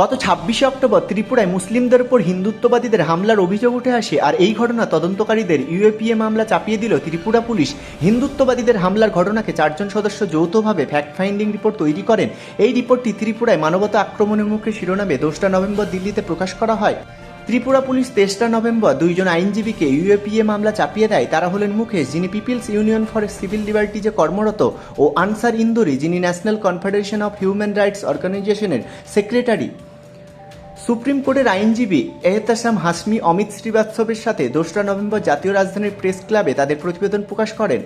গত ছাব্বিশে অক্টোবর ত্রিপুরায় মুসলিমদের উপর হিন্দুত্ববাদীদের হামলার অভিযোগ উঠে আসে আর এই ঘটনা তদন্তকারীদের ইউএপিএ মামলা চাপিয়ে দিল ত্রিপুরা পুলিশ। হিন্দুত্ববাদীদের হামলার ঘটনাকে চারজন সদস্য যৌথভাবে ফ্যাক্ট ফাইন্ডিং রিপোর্ট তৈরি করেন। এই রিপোর্টটি ত্রিপুরায় মানবতা আক্রমণের মুখে শিরোনামে দোসরা নভেম্বর দিল্লিতে প্রকাশ করা হয়। ত্রিপুরা পুলিশ তেসরা নভেম্বর দুইজন আইনজীবীকে ইউএপিএ মামলা চাপিয়ে দেয়। তারা হলেন মুকেশ যিনি পিপিলস ইউনিয়ন ফর সিভিল লিবার্টিজে কর্মরত, ও আনসার ইন্দুরি, যিনি national confederation of human rights অর্গানাইজেশনের সেক্রেটারি। সুপ্রিম কোর্টের আইনজীবী এহতাসাম হাসমি অমিত শ্রীবাস্তবের সাথে দোসরা নভেম্বর জাতীয় রাজধানীর প্রেস ক্লাবে তাদের প্রতিবেদন প্রকাশ করেন।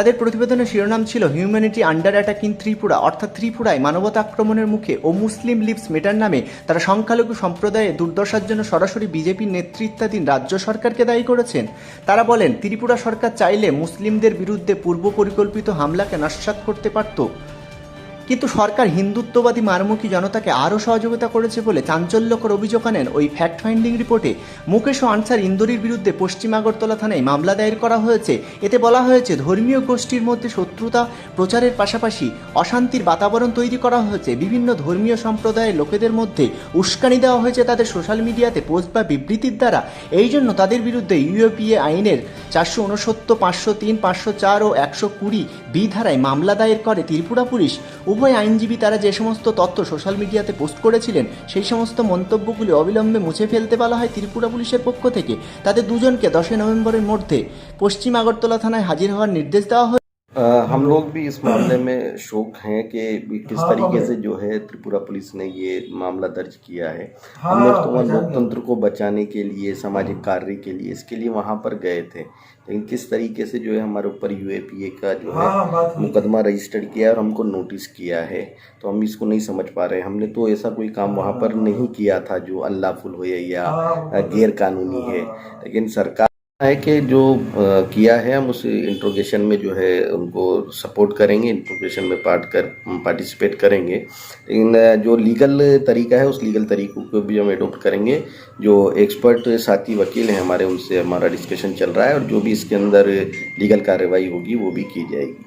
তাদের প্রতিবেদনের শিরোনাম ছিল humanity under attack in Tripura, অর্থাৎ ত্রিপুরায় মানবতা আক্রমণের মুখে ও মুসলিম লিভস মেটার নামে তারা সংখ্যালঘু সম্প্রদায়ে দুর্দশার জন্য সরাসরি বিজেপির নেতৃত্বাধীন রাজ্য সরকারকে দায়ী করেছেন। তারা বলেন, ত্রিপুরা সরকার চাইলে মুসলিমদের বিরুদ্ধে পূর্ব পরিকল্পিত হামলাকে নস্যাৎ করতে পারত। কিন্তু সরকার হিন্দুত্ববাদী মারমুখী জনতাকে আরও সহযোগিতা করেছে বলে চাঞ্চল্যকর অভিযোগ আনেন ওই ফ্যাক্ট ফাইন্ডিং রিপোর্টে। মুকেশ ও আনসার ইন্দোরির বিরুদ্ধে পশ্চিম আগরতলা থানায় মামলা দায়ের করা হয়েছে। এতে বলা হয়েছে, ধর্মীয় গোষ্ঠীর মধ্যে শত্রুতা, প্রচারের পাশাপাশি অশান্তির বাতাবরণ তৈরি করা হয়েছে। বিভিন্ন ধর্মীয় সম্প্রদায়ের লোকেদের মধ্যে উস্কানি দেওয়া হয়েছে তাদের সোশ্যাল মিডিয়াতে পোস্ট বা বিবৃতির দ্বারা। এই জন্য তাদের বিরুদ্ধে ইউএপিএ আইনের চারশো উনসত্তর পাঁচশো তিন, পাঁচশো চার ও একশো কুড়ি বি ধারায় মামলা দায়ের করে ত্রিপুরা পুলিশ। উভয় আইনজীবী তারা যে সমস্ত তথ্য সোশ্যাল মিডিয়াতে পোস্ট করেছিলেন, সেই সমস্ত মন্তব্যগুলি অবিলম্বে মুছে ফেলতে বলা হয় ত্রিপুরা পুলিশের পক্ষ থেকে। তাদের দুজনকে দশই নভেম্বরের মধ্যে পশ্চিম আগরতলা থানায় হাজির হওয়ার নির্দেশ দেওয়া হয় अ, हम लोग भी इस मामले में शौक हैं कि किस हाँ, तरीके से जो है त्रिपुरा पुलिस ने ये मामला दर्ज किया है। हाँ, हम लोग तो वहाँ लोकतंत्र को बचाने के लिए सामाजिक कार्य के लिए इसके लिए वहाँ पर गए थे। लेकिन किस तरीके से जो है हमारे ऊपर यूएपीए का जो है मुकदमा रजिस्टर्ड किया है और हमको नोटिस किया है तो हम इसको नहीं समझ पा रहे। हमने तो ऐसा कोई काम वहाँ पर नहीं किया था जो अनलॉफुल हो या गैर कानूनी है। लेकिन सरकार है कि जो किया है, हम उस इंट्रोगेशन में जो है, उनको सपोर्ट करेंगे इंट्रोगेशन में पार्ट कर पार्टिसिपेट करेंगे। लेकिन जो लीगल तरीका है, उस लीगल तरीकों को भी हम एडोप्ट करेंगे। जो एक्सपर्ट साथी वकील हैं हमारे, उनसे हमारा डिस्कशन चल रहा है और जो भी इसके अंदर लीगल कार्रवाई होगी, वो भी की जाएगी।